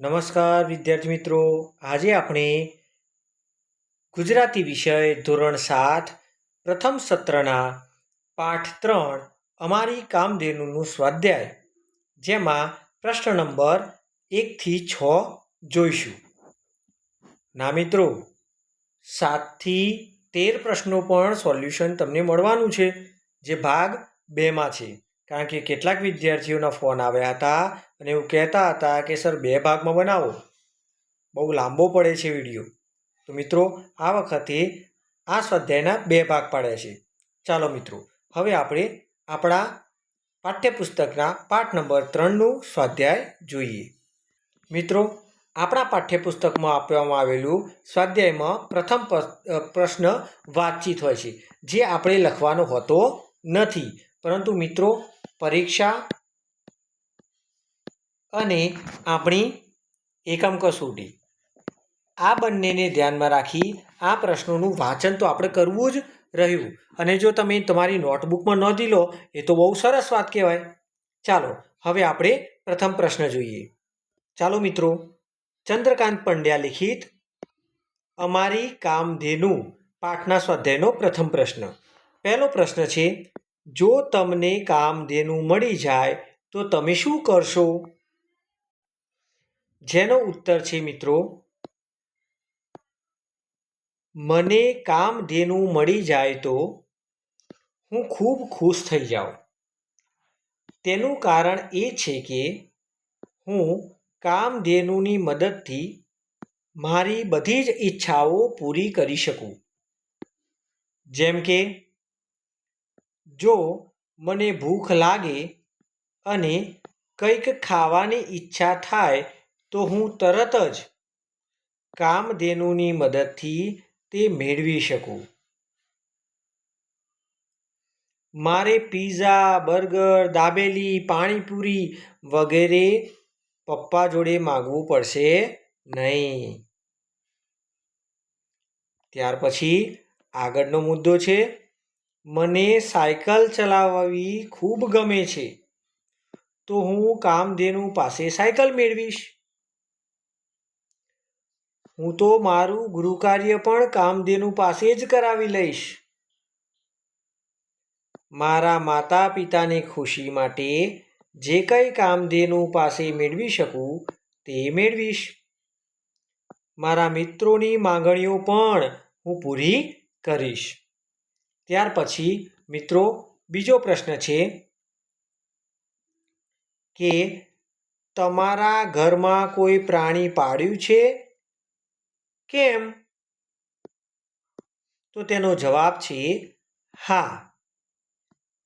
નમસ્કાર, વિદ્યાર્થી મિત્રો. આજે આપણે ગુજરાતી વિષય ધોરણ સાત, પ્રથમ સત્રના પાઠ ત્રણ, અમારી કામધેનુનું સ્વાધ્યાય, જેમાં પ્રશ્ન નંબર એકથી છ જોઈશું. ના મિત્રો, સાતથી તેર પ્રશ્નો પણ સોલ્યુશન તમને મળવાનું છે, જે ભાગ બેમાં છે. કારણ કે કેટલાક વિદ્યાર્થીઓના ફોન આવ્યા હતા અને એવું કહેતા હતા કે, સર, બે ભાગમાં બનાવો. બહુ લાંબો પડે છે વીડિયો. તો મિત્રો, આ વખતે આ સ્વાધ્યાયના બે ભાગ પાડ્યા છે. ચાલો મિત્રો, હવે આપણે આપણા પાઠ્યપુસ્તકના પાઠ નંબર ત્રણનું સ્વાધ્યાય જોઈએ. મિત્રો, આપણા પાઠ્યપુસ્તકમાં આપવામાં આવેલું સ્વાધ્યાયમાં પ્રથમ પ્રશ્ન વાતચીત હોય છે, જે આપણે લખવાનો હોતો નથી. પરંતુ મિત્રો પરીક્ષા અને આપણી એકમ કસોટી. આ બંનેને ધ્યાનમાં રાખી આ પ્રશ્નોનું વાંચન તો આપણે કરવું જ રહ્યું. અને જો તમે તમારી નોટબુકમાં નોંધી લો એ તો બહુ સરસ વાત કહેવાય. ચાલો, હવે આપણે પ્રથમ પ્રશ્ન જોઈએ. ચાલો મિત્રો, ચંદ્રકાંત પંડ્યા લિખિત, અમારી કામધેનુ પાઠના સ્વાધ્યાયનો પ્રથમ પ્રશ્ન. પહેલો પ્રશ્ન છે જો તમને કામધેનુ મળી જાય, તો તમે શું કરશો? જેનો ઉત્તર છે મિત્રો, મને કામધેનુ મળી જાય તો હું ખૂબ ખુશ થઈ જાઉં. તેનું કારણ એ છે કે હું કામધેનુની મદદથી મારી બધી જ ઈચ્છાઓ પૂરી કરી શકું. જેમ કે જો મને ભૂખ લાગે અને કંઈક ખાવાની ઈચ્છા થાય, તો હું તરત જ કામધેનુની મદદથી તે મેળવી શકું. મારે પીઝા, બર્ગર, દાબેલી, પાણીપુરી વગેરે પપ્પા જોડે માગવું પડશે નહીં. ત્યાર પછી આગળનો મુદ્દો છે મને સાયકલ ચલાવવી ખૂબ ગમે છે, તો હું કામધેનુ પાસે સાયકલ મેળવીશ? હું તો મારું ગૃહકાર્ય પણ કામધેનુ પાસે જ કરાવી લઈશ. મારા માતા પિતાની ખુશી માટે જે કંઈ કામધેનુ પાસે મેળવી શકું તે મેળવીશ. મારા મિત્રોની માંગણીઓ પણ હું પૂરી કરીશ. ત્યાર પછી, મિત્રો, બીજો પ્રશ્ન છે કે તમારા ઘરમાં કોઈ પ્રાણી પાળ્યું છે? કેમ? તો તેનો જવાબ છે, હા,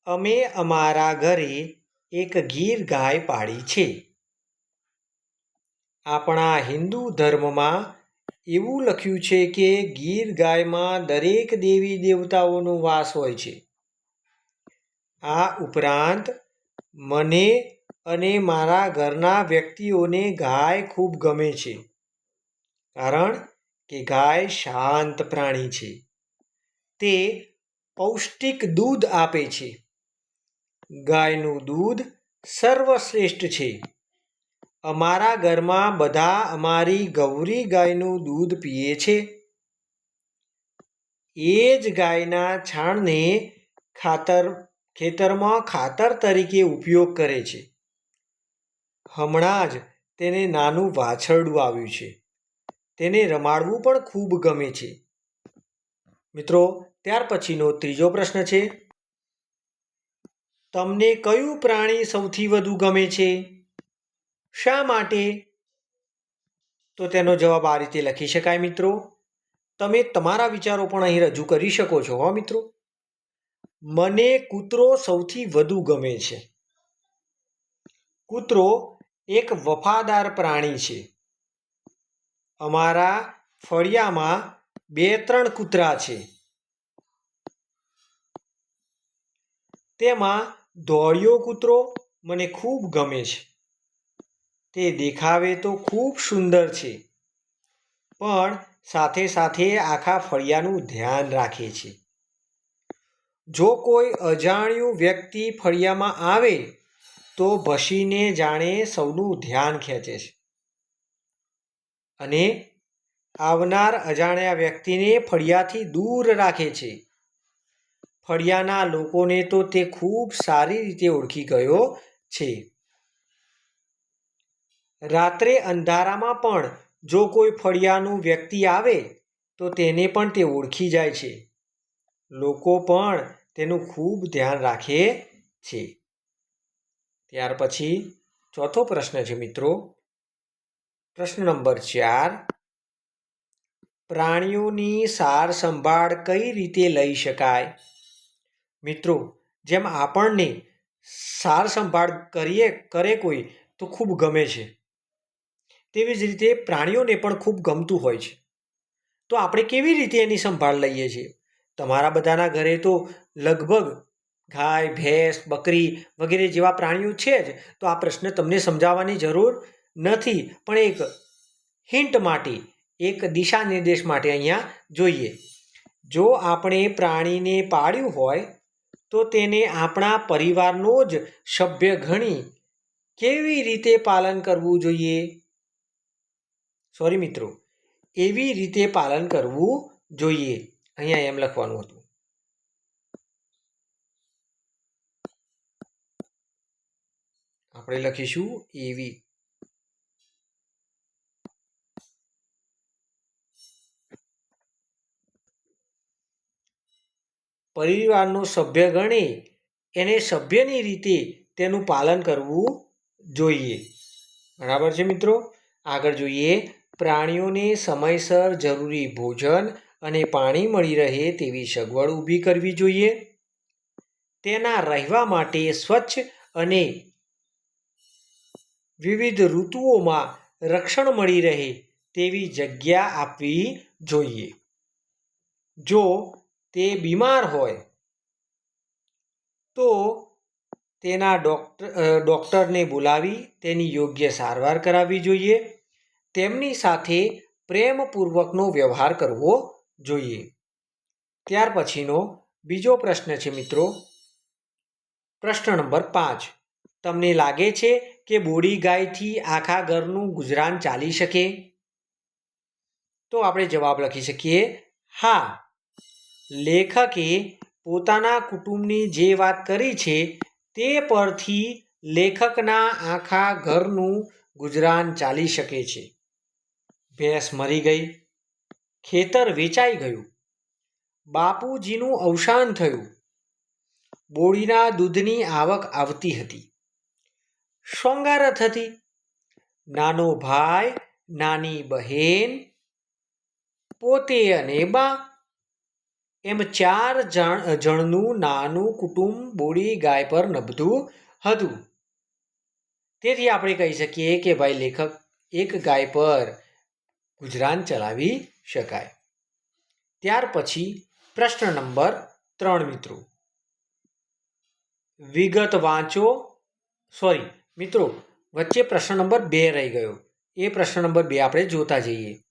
અમે અમારા ઘરે એક ગીર ગાય પાળી છે. આપણા હિન્દુ ધર્મમાં એવું લખ્યું છે કે ગીર ગાયમાં દરેક દેવી દેવતાઓનો વાસ હોય છે. આ ઉપરાંત મને અને મારા ઘરના વ્યક્તિઓને ગાય ખૂબ ગમે છે. કારણ કે ગાય શાંત પ્રાણી છે. તે પૌષ્ટિક દૂધ આપે છે. ગાયનું દૂધ સર્વશ્રેષ્ઠ છે. અમારા ઘરમાં બધા અમારી ગૌરી ગાયનું દૂધ પીએ છે. એ જ ગાયના છાણને ખાતર, ખેતરમાં ખાતર તરીકે ઉપયોગ કરે છે. હમણાં જ તેને નાનું વાછરડું આવ્યું છે. તેને રમાડવું પણ ખૂબ ગમે છે. મિત્રો, ત્યાર પછીનો ત્રીજો પ્રશ્ન છે. તમને કયું પ્રાણી સૌથી વધુ ગમે છે? શા માટે? તો તેનો જવાબ આ રીતે લખી શકાય મિત્રો. તમે તમારા વિચારો પણ અહીં રજૂ કરી શકો છો, હો મિત્રો. મને કૂતરો સૌથી વધુ ગમે છે. કૂતરો એક વફાદાર પ્રાણી છે. અમારા ફળિયામાં બે ત્રણ કૂતરા છે. તેમાં ધોળિયો કૂતરો મને ખૂબ ગમે છે. તે દેખાવે તો ખૂબ સુંદર છે. પણ સાથે સાથે આખા ફળિયાનું ધ્યાન રાખે છે. જો કોઈ અજાણ્યું વ્યક્તિ ફળિયામાં આવે, તો ભસીને જાણે સૌનું ધ્યાન ખેંચે છે. અને આવનાર અજાણ્યા વ્યક્તિને ફળિયાથી દૂર રાખે છે. ફળિયાના લોકોને તો તે ખૂબ સારી રીતે ઓળખી ગયો છે. રાત્રે અંધારામાં પણ જો કોઈ ફળિયાનું વ્યક્તિ આવે, તો તેને પણ તે ઓળખી જાય છે. લોકો પણ તેનું ખૂબ ધ્યાન રાખે છે. ત્યાર પછી ચોથો પ્રશ્ન છે મિત્રો. પ્રશ્ન નંબર ચાર. પ્રાણીઓની સાર સંભાળ કઈ રીતે લઈ શકાય? મિત્રો, જેમ આપણને સાર સંભાળ કરીએ, કરે કોઈ, તો ખૂબ ગમે છે. તેવી જ રીતે પ્રાણીઓને પણ ખૂબ ગમતું હોય છે. તો આપણે કેવી રીતે એની સંભાળ લઈએ છીએ? તમારા બધાના ઘરે તો લગભગ ગાય, ભેંસ, બકરી વગેરે જેવા પ્રાણીઓ છે જ. તો આ પ્રશ્ન તમને સમજાવવાની જરૂર નથી. પણ એક હિન્ટ માટે, એક દિશા નિર્દેશ માટે અહીંયા જોઈએ. જો આપણે પ્રાણીને પાળ્યું હોય, તો તેને આપણા પરિવારનો જ સભ્ય ગણી કેવી રીતે પાલન કરવું જોઈએ? સોરી મિત્રો, એવી રીતે પાલન કરવું જોઈએ. અહીંયા એમ લખવાનું હતું. આપણે લખીશું એવી. પરિવારનો સભ્ય ગણે, એને સભ્યની રીતે તેનું પાલન કરવું જોઈએ. બરાબર છે મિત્રો? આગળ જોઈએ. પ્રાણીઓને સમયસર જરૂરી ભોજન અને પાણી મળી રહે તેવી સગવડ ઊભી કરવી જોઈએ. તેના રહેવા માટે સ્વચ્છ અને વિવિધ ઋતુઓમાં રક્ષણ મળી રહે તેવી જગ્યા આપવી જોઈએ. જો તે બીમાર હોય, તો તેના ડોક્ટર ડૉક્ટરને બોલાવી તેની યોગ્ય સારવાર કરાવવી જોઈએ. તેમની સાથે પ્રેમપૂર્વકનો વ્યવહાર કરવો જોઈએ. ત્યાર પછીનો બીજો પ્રશ્ન છે મિત્રો. પ્રશ્ન નંબર પાંચ. તમને લાગે છે કે બોડી ગાયથી આખા ઘરનું ગુજરાન ચાલી શકે? તો આપણે જવાબ લખી શકીએ, હા. લેખકે પોતાના કુટુંબની જે વાત કરી છે તે પરથી લેખકના આખા ઘરનું ગુજરાન ચાલી શકે છે. ભેંસ મરી ગઈ. ખેતર વેચાઈ ગયું. બાપુજીનું અવસાન થયું. બોડીના દૂધની આવક આવતી હતી. સોંગારત હતી. નાનો ભાઈ, નાની બહેન, પોતે અને બા, એમ ચાર જણ, જણનું નાનું કુટુંબ બોડી ગાય પર નભતું હતું. તેથી આપણે કહી શકીએ કે ભાઈ લેખક એક ગાય પર ગુજરાન ચલાવી શકાય. ત્યાર પછી પ્રશ્ન નંબર ત્રણ મિત્રો. વિગત વાંચો. સોરી, મિત્રો, વચ્ચે પ્રશ્ન નંબર બે રહી ગયો. એ પ્રશ્ન નંબર બે આપણે જોતા જઈએ.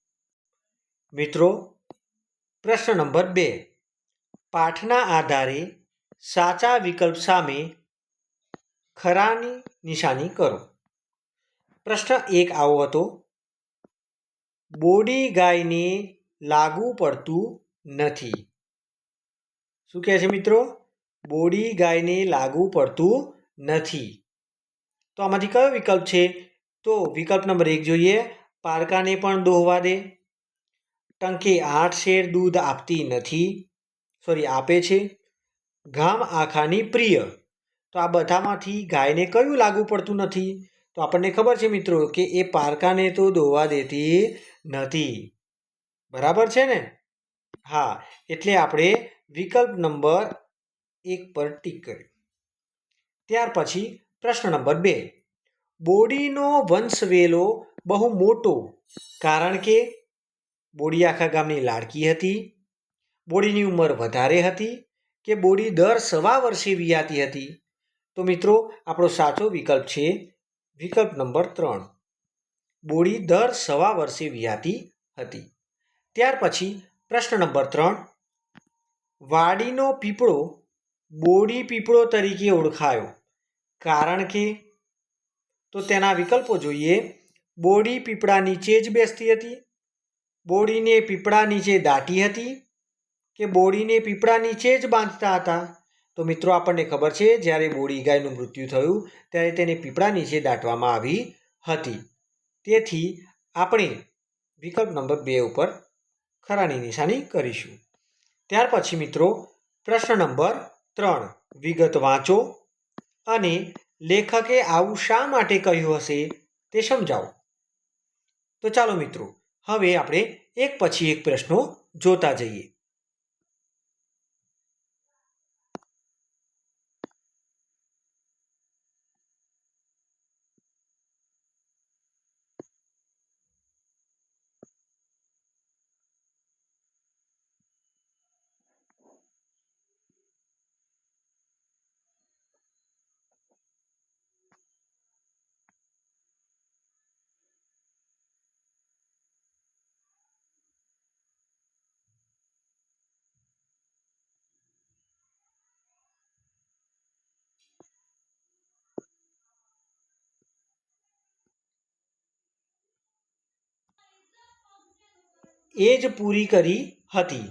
મિત્રો, પ્રશ્ન નંબર બે. પાઠના આધારે સાચા વિકલ્પ સામે ખરાની નિશાની કરો. પ્રશ્ન એક આવો હતો. બોડી ગાયને લાગુ પડતું નથી. શું કહે છે મિત્રો? બોડી ગાયને લાગુ પડતું નથી. તો આમાંથી કયો વિકલ્પ છે? તો વિકલ્પ નંબર એક જોઈએ. પારકાને પણ દોહવા દે. ટંકે આઠ શેર દૂધ આપતી નથી. સોરી, આપે છે. ગામ આખાની પ્રિય. તો આ બધામાંથી ગાયને કયું લાગુ પડતું નથી? તો આપણને ખબર છે મિત્રો કે એ પારકાને તો દોવા દેતી નથી. બરાબર છે ને? હા, એટલે આપણે વિકલ્પ નંબર એક પર ટીક કર્યું ત્યાર પછી પ્રશ્ન નંબર બે. બોડીનો વંશવેલો બહુ મોટો, કારણ કે બોડી આખા ગામની લાડકી હતી, બોડીની ઉંમર વધારે હતી કે બોડી દર સવા વર્ષે વિયાતી હતી. તો મિત્રો, આપણો સાચો વિકલ્પ છે વિકલ્પ નંબર ત્રણ. બોડી દર સવા વર્ષે વિયાતી હતી. ત્યાર પછી પ્રશ્ન નંબર ત્રણ, વાડીનો પીપળો બોડી પીપળો તરીકે ઓળખાયો. કારણ કે? તો તેના વિકલ્પો જોઈએ. બોડી પીપળા નીચે જ બેસતી હતી. બોડીને પીપળા નીચે દાટી હતી કે બોડીને પીપળા નીચે જ બાંધતા હતા? તો મિત્રો, આપણને ખબર છે, જ્યારે બોડી ગાયનું મૃત્યુ થયું, ત્યારે તેને પીપળા નીચે દાટવામાં આવી હતી. તેથી આપણે વિકલ્પ નંબર બે ઉપર ખરાની નિશાની કરીશું. ત્યાર પછી મિત્રો, પ્રશ્ન નંબર ત્રણ, વિગત વાંચો અને લેખકે આવું શા માટે કહ્યું હશે તે સમજાવો. તો ચાલો મિત્રો, હવે આપણે એક પછી એક પ્રશ્નો જોતા જઈએ. એ જ પૂરી કરી હતી.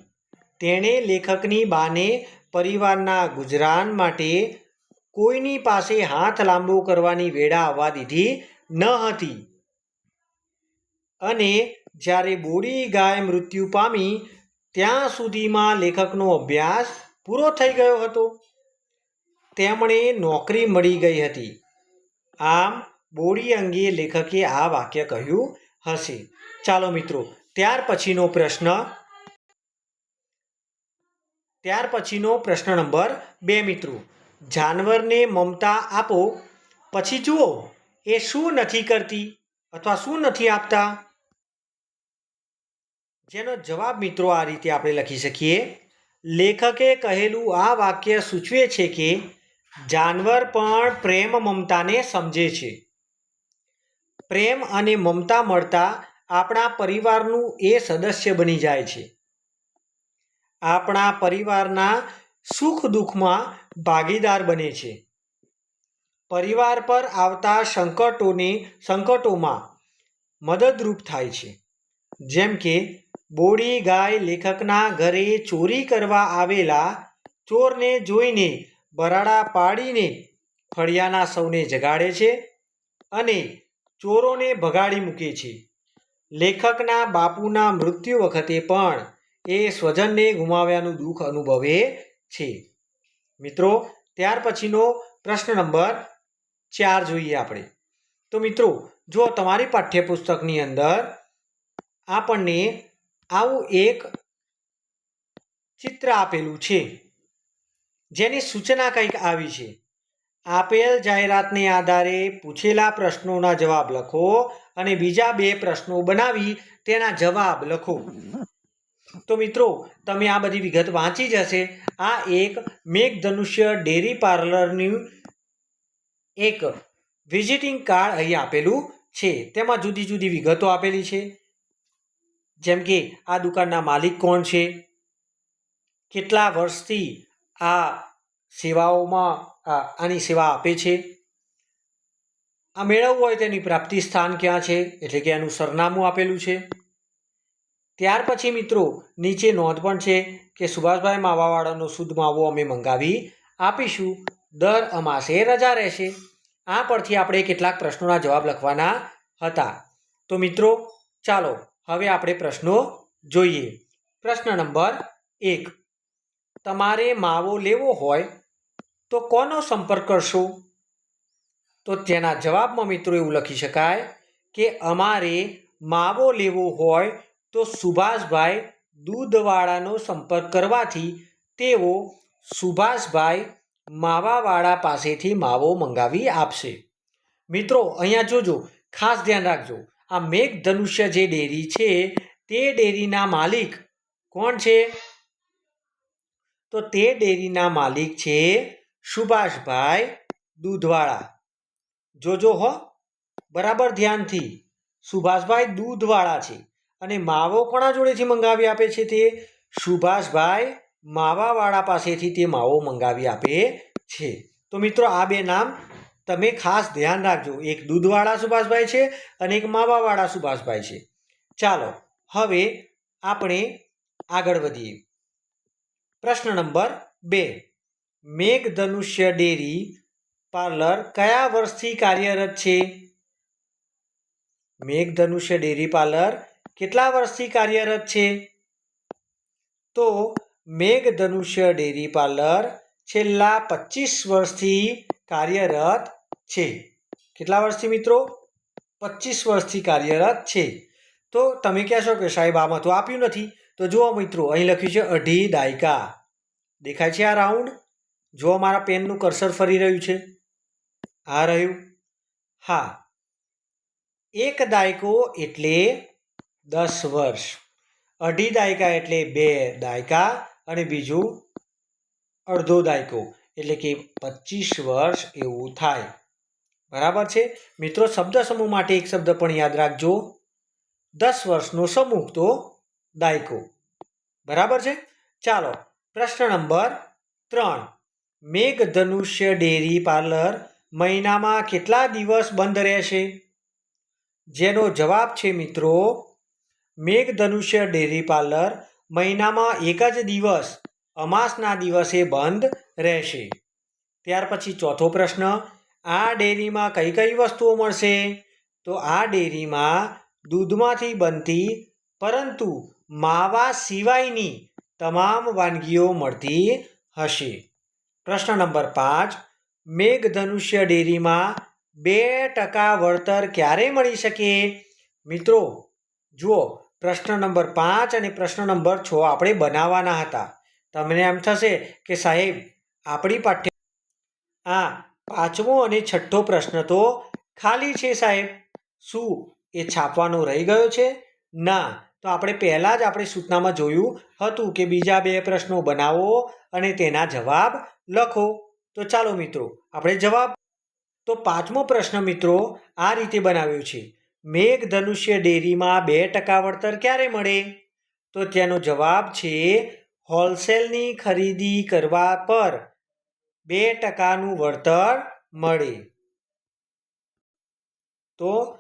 તેણે લેખકની બાને પરિવારના ગુજરાન માટે કોઈની પાસે હાથ લાંબો કરવાની વેળા આવવા દીધી ન હતી. અને જ્યારે બોડી ગાય મૃત્યુ પામી, ત્યાં સુધીમાં લેખકનો અભ્યાસ પૂરો થઈ ગયો હતો. તેમણે નોકરી મળી ગઈ હતી. આમ બોડી અંગે લેખકે આ વાક્ય કહ્યું હશે. ચાલો મિત્રો ત્યાર પછીનો પ્રશ્ન ત્યાર પછીનો પ્રશ્ન નંબર બે, મિત્રો. જાનવરને મમતા આપો, પછી જુઓ, એ શું નથી કરતી અથવા શું નથી આપતા? જેનો જવાબ, મિત્રો, આ રીતે આપણે લખી શકીએ. લેખકે કહેલું આ વાક્ય સૂચવે છે કે જાનવર પણ પ્રેમ મમતાને સમજે છે. પ્રેમ અને મમતા મળતા આપણા પરિવારનું એ સદસ્ય બની જાય છે. આપણા પરિવારના સુખ દુઃખમાં ભાગીદાર બને છે. પરિવાર પર આવતા સંકટોને સંકટોમાં મદદરૂપ થાય છે. જેમ કે, બોડી ગાય લેખકના ઘરે ચોરી કરવા આવેલા ચોરને જોઈને બરાડા પાડીને ફળિયાના સૌને જગાડે છે અને ચોરોને ભગાડી મૂકે છે. લેખકના બાપુના મૃત્યુ વખતે પણ એ સ્વજનને ગુમાવ્યાનું દુઃખ અનુભવે છે. મિત્રો, ત્યાર પછીનો પ્રશ્ન નંબર ચાર જોઈએ આપણે. તો મિત્રો, જો તમારી પાઠ્યપુસ્તકની અંદર આપણને આવું એક ચિત્ર આપેલું છે, જેની સૂચના કંઈક આવી છે. આપેલ જાહેરાતને આધારે પૂછેલા પ્રશ્નોના જવાબ લખો અને બીજા બે પ્રશ્નો બનાવી તેના જવાબ લખો. તો મિત્રો, તમે આ બધી વિગત વાંચી જ હશે. આ એક મેઘધનુષ્ય ડેરી પાર્લરનું એક વિઝિટિંગ કાર્ડ અહીં આપેલું છે. તેમાં જુદી જુદી વિગતો આપેલી છે. જેમ કે, આ દુકાનના માલિક કોણ છે? કેટલા વર્ષથી આ સેવાઓમાં આની સેવા આપે છે. આ મેળવવું હોય તેની પ્રાપ્તિ સ્થાન ક્યાં છે? એટલે કે એનું સરનામું આપેલું છે. ત્યાર પછી મિત્રો, નીચે નોંધ પણ છે કે સુભાષભાઈ માવાવાળાનો શુદ્ધ માવો અમે મંગાવી આપીશું. દર અમાસે રજા રહેશે. આ પરથી આપણે કેટલાક પ્રશ્નોના જવાબ લખવાના હતા. તો મિત્રો, ચાલો, હવે આપણે પ્રશ્નો જોઈએ. પ્રશ્ન નંબર એક. તમારે માવો લેવો હોય તો કોનો સંપર્ક કરશો? તો તેના જવાબમાં મિત્રો એવું લખી શકાય કે અમારે માવો લેવો હોય તો સુભાષભાઈ દૂધવાળાનો સંપર્ક કરવાથી તેઓ સુભાષભાઈ માવાવાળા પાસેથી માવો મંગાવી આપશે. મિત્રો, અહીંયા જોજો, ખાસ ધ્યાન રાખજો. આ મેઘધનુષ્ય જે ડેરી છે, તે ડેરીના માલિક કોણ છે? તો તે ડેરીના માલિક છે સુભાષભાઈ દૂધવાળા. જોજો હો, બરાબર ધ્યાનથી. સુભાષભાઈ દૂધવાળા છે અને માવો કોણા જોડેથી મંગાવી આપે છે તે? સુભાષભાઈ માવાવાળા પાસેથી તે માવો મંગાવી આપે છે. તો મિત્રો, આ બે નામ તમે ખાસ ધ્યાન રાખજો. એક દૂધવાળા સુભાષભાઈ છે અને એક માવાવાળા સુભાષભાઈ છે. ચાલો, હવે આપણે આગળ વધીએ. પ્રશ્ન નંબર બે. મેઘધનુષ્ય ડેરી પાર્લર કયા વર્ષથી કાર્યરત છે? મેઘધનુષ્ય ડેરી પાર્લર કેટલા વર્ષથી કાર્યરત છે? તો મેઘધનુષ્ય ડેરી પાર્લર છેલ્લા પચીસ વર્ષથી કાર્યરત છે. કેટલા વર્ષથી મિત્રો? પચીસ વર્ષથી કાર્યરત છે. તો તમે કહેશો કે સાહેબ આમાં તો આપ્યું નથી. તો જુઓ મિત્રો, અહીં લખ્યું છે અઢી દાયકા. દેખાય છે આ રાઉન્ડ? જુઓ મારા પેનનું કર્સર ફરી રહ્યું છે? આ રહ્યું. હા. એક દાયકો એટલે દસ વર્ષ. અઢી દાયકા એટલે બે દાયકા અને બીજું અડધો દાયકો. એટલે કે પચીસ વર્ષ એવું થાય. બરાબર છે? મિત્રો, શબ્દ સમૂહ માટે એક શબ્દ પણ યાદ રાખજો. દસ વર્ષનો સમૂહ તો દાયકો. બરાબર છે? ચાલો, પ્રશ્ન નંબર ત્રણ. મેઘધનુષ્ય ડેરી પાર્લર મહિનામાં કેટલા દિવસ બંધ રહેશે? જેનો જવાબ છે મિત્રો, મેઘધનુષ્ય ડેરી પાર્લર મહિનામાં એક જ દિવસ, અમાસના દિવસે બંધ રહેશે. ત્યાર પછી ચોથો પ્રશ્ન, આ ડેરીમાં કઈ કઈ વસ્તુઓ મળશે? તો આ ડેરીમાં દૂધમાંથી બનતી, પરંતુ માવા સિવાયની તમામ વાનગીઓ મળતી હશે. પ્રશ્ન નંબર પાંચ, મેઘધનુષ્ય ડેરીમાં બે ટકા વળતર ક્યારે મળી શકે? મિત્રો, જુઓ, પ્રશ્ન નંબર પાંચ અને પ્રશ્ન નંબર છ આપણે બનાવવાના હતા. તમને એમ થશે કે સાહેબ, આપણી પાઠ્ય આ પાંચમો અને છઠ્ઠો પ્રશ્ન તો ખાલી છે સાહેબ. શું એ છાપવાનો રહી ગયો છે? ના તો આપણે પહેલાં જ આપણે સૂચનામાં જોયું હતું કે બીજા બે પ્રશ્નો બનાવો અને તેના જવાબ લખો. તો ચાલો મિત્રો, આપણે જવાબ તો પાંચમો પ્રશ્ન મિત્રો આ રીતે બનાવ્યો છે. મેઘધનુષ્ય ડેરીમાં બે ટકા વળતર ક્યારે મળે? તો તેનો જવાબ છે, હોલસેલની ખરીદી કરવા પર બે ટકાનું વળતર મળે. તો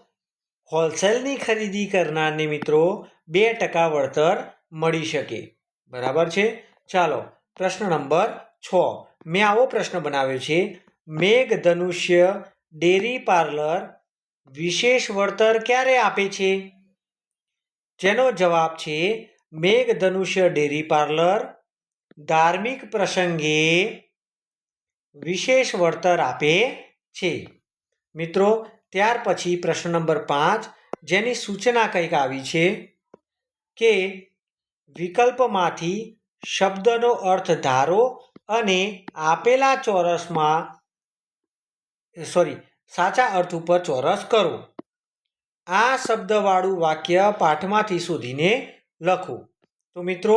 હોલસેલની ખરીદી કરનારને મિત્રો બે ટકા વળતર મળી શકે. બરાબર છે? ચાલો, પ્રશ્ન નંબર છ. મેં આવો પ્રશ્ન બનાવ્યો છે. મેઘધનુષ્ય ડેરી પાર્લર વિશેષ વળતર ક્યારે આપે છે? જેનો જવાબ છે, મેઘધનુષ્ય ડેરી પાર્લર ધાર્મિક પ્રસંગે વિશેષ વળતર આપે છે. મિત્રો, ત્યાર પછી પ્રશ્ન નંબર પાંચ, જેની સૂચના કંઈક આવી છે. કે વિકલ્પમાંથી શબ્દનો અર્થ ધારો અને આપેલા ચોરસમાં સોરી સાચા અર્થ ઉપર ચોરસ કરો. આ શબ્દવાળું વાક્ય પાઠમાંથી શોધીને લખો. તો મિત્રો,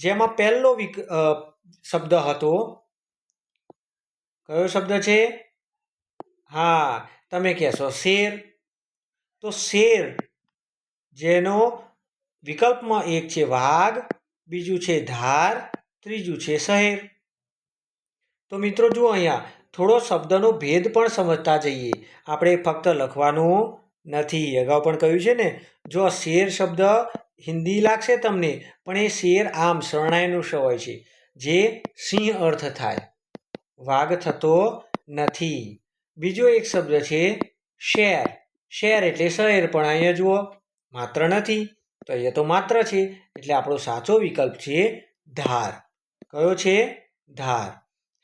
જેમાં પહેલો વિક શબ્દ હતો, કયો શબ્દ છે? હા, તમે કહેશો શેર. તો શેર, જેનો વિકલ્પમાં એક છે વાઘ, બીજું છે ધાર, ત્રીજું છે શહેર. તો મિત્રો જુઓ અહીંયા, થોડો શબ્દનો ભેદ પણ સમજતા જઈએ. આપણે ફક્ત લખવાનું નથી. અગાઉ પણ કહ્યું છે ને, જો શેર શબ્દ હિન્દી લાગશે તમને, પણ એ શેર આમ શરણાયનું શ હોય છે, જે સિંહ અર્થ થાય. વાઘ થતો નથી. બીજો એક શબ્દ છે શેર. શેર એટલે શહેર, પણ અહીંયા જુઓ, માત્ર નથી. તો અહીંયા તો માત્ર છે, એટલે આપણો સાચો વિકલ્પ છે ધાર. કયો છે? ધાર.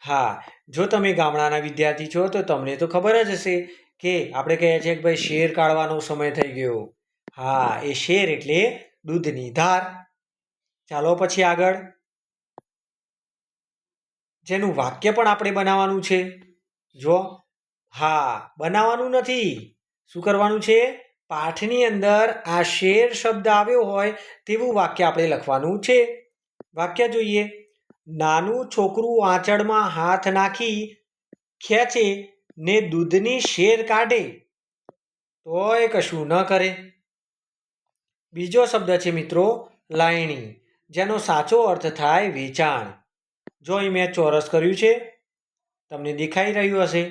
હા, જો તમે ગામડાના વિદ્યાર્થી છો, તો તમને તો ખબર જ હશે કે આપણે કહીએ છીએ કે ભાઈ શેર કાઢવાનો સમય થઈ ગયો. હા, એ શેર એટલે દૂધની ધાર. ચાલો પછી આગળ. જેનું વાક્ય પણ આપણે બનાવવાનું છે. જો. હા, બનાવવાનું નથી. શું કરવાનું છે? પાઠની અંદર આ શેર શબ્દ આવ્યો હોય તેવું વાક્ય આપણે લખવાનું છે. વાક્ય જોઈએ. નાનું છોકરું આંચળમાં હાથ નાખી ખેંચે ને દૂધની શેર કાઢે. તોય કશું ન કરે. બીજો શબ્દ છે મિત્રો, લાયણી. જેનો સાચો અર્થ થાય વેચાણ. જો અહીં મેં ચોરસ કર્યું છે. તમને દેખાઈ રહ્યું હશે.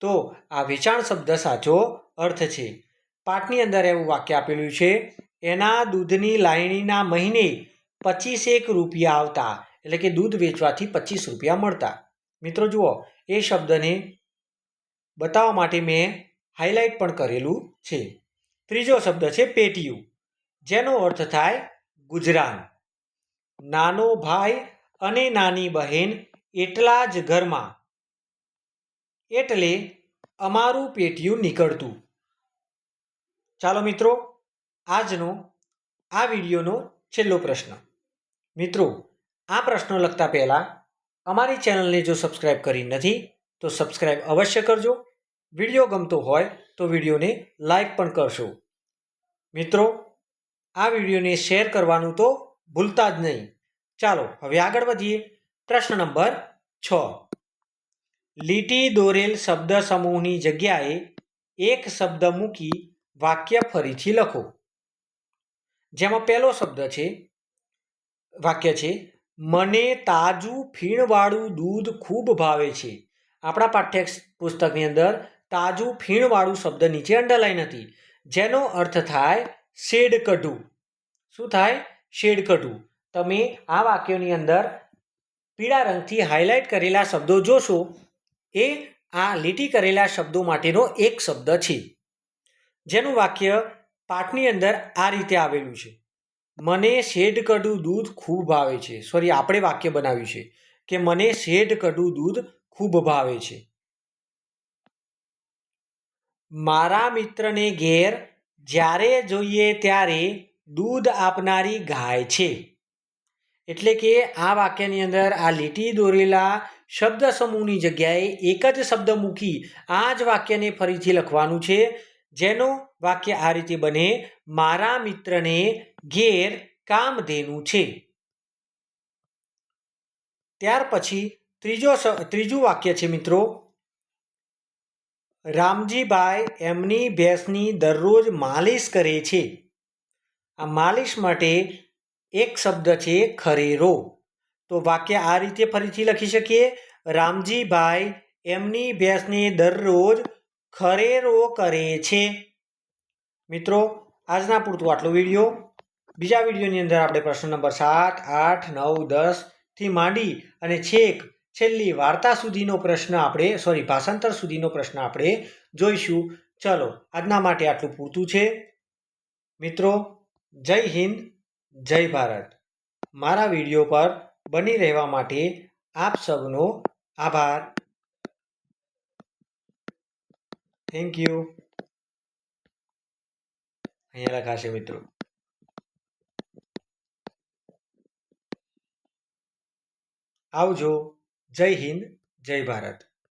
તો આ વેચાણ શબ્દ સાચો અર્થ છે. પાઠની અંદર એવું વાક્ય આપેલું છે, એના દૂધની લાયણીના મહિને પચીસેક રૂપિયા આવતા. એટલે કે દૂધ વેચવાથી પચીસ રૂપિયા મળતા. મિત્રો જુઓ, એ શબ્દને બતાવવા માટે મેં હાઇલાઇટ પણ કરેલું છે. ત્રીજો શબ્દ છે, પેટીયું. જેનો અર્થ થાય, ગુજરાન. નાનો ભાઈ અને નાની બહેન એટલા જ ઘરમાં. એટલે અમારું પેટીયું નીકળતું. ચાલો મિત્રો, આજનો આ વિડીયોનો છેલ્લો પ્રશ્ન. મિત્રો, આ પ્રશ્નો લખતા પહેલાં અમારી ચેનલને જો સબસ્ક્રાઈબ કરી નથી, તો સબસ્ક્રાઈબ અવશ્ય કરજો. વીડિયો ગમતો હોય તો વિડીયોને લાઈક પણ કરશો. મિત્રો, આ વિડીયોને શેર કરવાનું તો ભૂલતા જ નહીં. ચાલો, હવે આગળ વધીએ. પ્રશ્ન નંબર છ. લીટી દોરેલ શબ્દ સમૂહની જગ્યાએ એક શબ્દ મૂકી વાક્ય ફરીથી લખો. જેમાં પહેલો શબ્દ છે, વાક્ય છે, મને તાજું ફીણવાળું દૂધ ખૂબ ભાવે છે. આપણા પાઠ્ય પુસ્તકની અંદર તાજું ફીણવાળું શબ્દ નીચે અંડરલાઈન હતી, જેનો અર્થ થાય શેડ કઢું શું થાય? શેડ કઢું તમે આ વાક્યોની અંદર પીળા રંગથી હાઇલાઇટ કરેલા શબ્દો જોશો. એ આ લીટી કરેલા શબ્દો માટેનો એક શબ્દ છે. જેનું વાક્ય પાઠની અંદર આ રીતે આવેલું છે. મને શેઢ કડું દૂધ ખૂબ ભાવે છે. સોરી આપણે વાક્ય બનાવ્યું છે કે મને શેઢ કડું દૂધ ખૂબ ભાવે છે. મારા મિત્રને ઘેર જ્યારે જોઈએ ત્યારે દૂધ આપનારી ગાય છે. એટલે કે આ વાક્યની અંદર આ લીટી દોરેલા શબ્દ સમૂહની જગ્યાએ એક જ શબ્દ મૂકી આ જ વાક્યને ફરીથી લખવાનું છે જેનો વાક્ય આ રીતે બને, મારા મિત્રને ઘેર કામધેનું છે. ત્યાર પછી ત્રીજો ત્રીજું વાક્ય છે મિત્રો, રામજીભાઈ એમની ભેંસની દરરોજ માલિશ કરે છે. આ માલિશ માટે એક શબ્દ છે, ખરેરો. તો વાક્ય આ રીતે ફરીથી લખી શકીએ, રામજીભાઈ એમની ભેંસને દરરોજ ખરેરો કરે છે. મિત્રો, આજના પૂરતું આટલો વીડિયો. બીજા વિડીયોની અંદર આપણે પ્રશ્ન નંબર સાત, આઠ, નવ દસથી માંડી અને છેક છેલ્લી વાર્તા સુધીનો પ્રશ્ન આપણે સોરી ભાષાંતર સુધીનો પ્રશ્ન આપણે જોઈશું. ચલો, આજના માટે આટલું પૂરતું છે. મિત્રો, જય હિન્દ, જય ભારત. મારા વીડિયો પર બની રહેવા માટે આપ સૌનો આભાર. થેન્ક યુ અહીંયા લખાશે મિત્રો આવજો. જય હિન્દ જય ભારત.